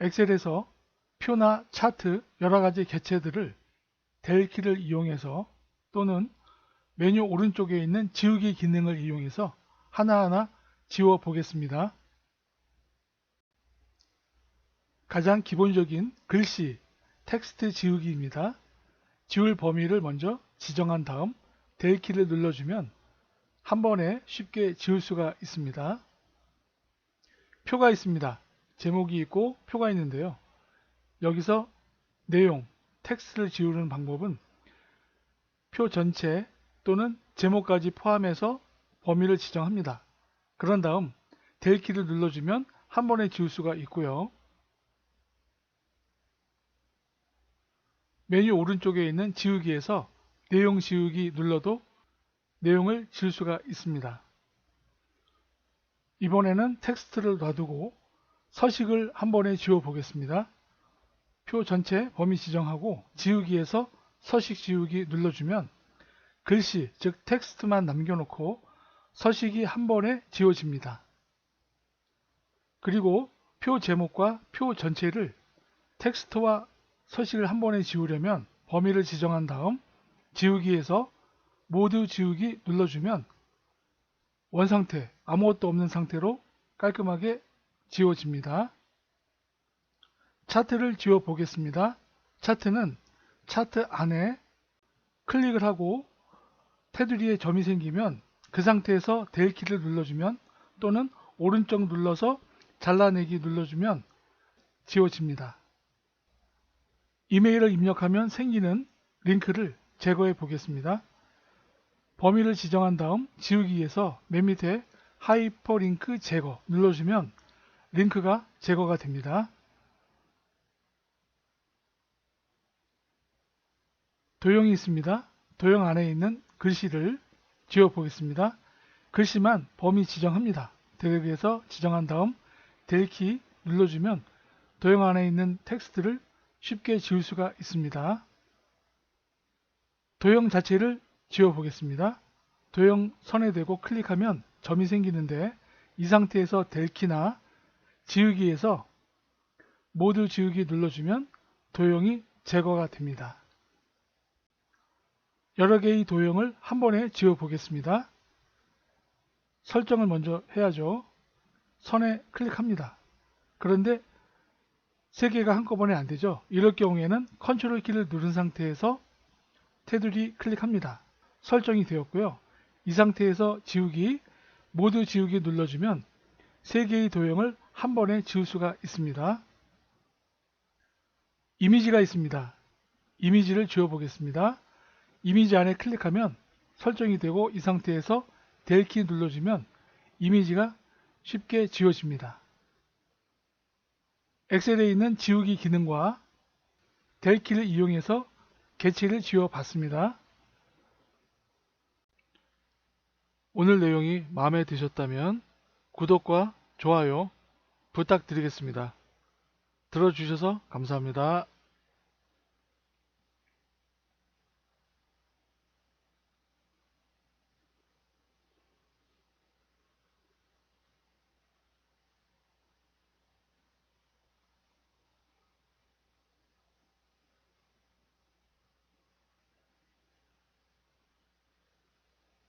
엑셀에서 표나 차트 여러 가지 개체들을 델 키를 이용해서 또는 메뉴 오른쪽에 있는 지우기 기능을 이용해서 하나하나 지워 보겠습니다. 가장 기본적인 글씨, 텍스트 지우기입니다. 지울 범위를 먼저 지정한 다음 델 키를 눌러주면 한 번에 쉽게 지울 수가 있습니다. 표가 있습니다. 제목이 있고 표가 있는데요. 여기서 내용, 텍스트를 지우는 방법은 표 전체 또는 제목까지 포함해서 범위를 지정합니다. 그런 다음 델 키를 눌러주면 한 번에 지울 수가 있고요. 메뉴 오른쪽에 있는 지우기에서 내용 지우기 눌러도 내용을 지울 수가 있습니다. 이번에는 텍스트를 놔두고 서식을 한 번에 지워 보겠습니다. 표 전체 범위 지정하고 지우기에서 서식 지우기 눌러주면 글씨, 즉 텍스트만 남겨놓고 서식이 한 번에 지워집니다. 그리고 표 제목과 표 전체를 텍스트와 서식을 한 번에 지우려면 범위를 지정한 다음 지우기에서 모두 지우기 눌러주면 원상태, 아무것도 없는 상태로 깔끔하게 지워집니다. 차트를 지워 보겠습니다. 차트는 차트 안에 클릭을 하고 테두리에 점이 생기면 그 상태에서 델 키를 눌러주면 또는 오른쪽 눌러서 잘라내기 눌러주면 지워집니다. 이메일을 입력하면 생기는 링크를 제거해 보겠습니다. 범위를 지정한 다음 지우기에서 맨 밑에 하이퍼링크 제거 눌러주면 링크가 제거가 됩니다. 도형이 있습니다. 도형 안에 있는 글씨를 지워 보겠습니다. 글씨만 범위 지정합니다. 대략에서 지정한 다음 델키 눌러주면 도형 안에 있는 텍스트를 쉽게 지울 수가 있습니다. 도형 자체를 지워 보겠습니다. 도형 선에 대고 클릭하면 점이 생기는데 이 상태에서 델키나 지우기에서 모두 지우기 눌러주면 도형이 제거가 됩니다. 여러 개의 도형을 한 번에 지워 보겠습니다. 설정을 먼저 해야죠. 선에 클릭합니다. 그런데 세 개가 한꺼번에 안 되죠. 이럴 경우에는 컨트롤 키를 누른 상태에서 테두리 클릭합니다. 설정이 되었고요. 이 상태에서 지우기, 모두 지우기 눌러주면 세 개의 도형을 한 번에 지울 수가 있습니다. 이미지가 있습니다. 이미지를 지워 보겠습니다. 이미지 안에 클릭하면 설정이 되고 이 상태에서 델키 눌러주면 이미지가 쉽게 지워집니다. 엑셀에 있는 지우기 기능과 델키를 이용해서 개체를 지워 봤습니다. 오늘 내용이 마음에 드셨다면 구독과 좋아요 부탁드리겠습니다. 들어주셔서 감사합니다.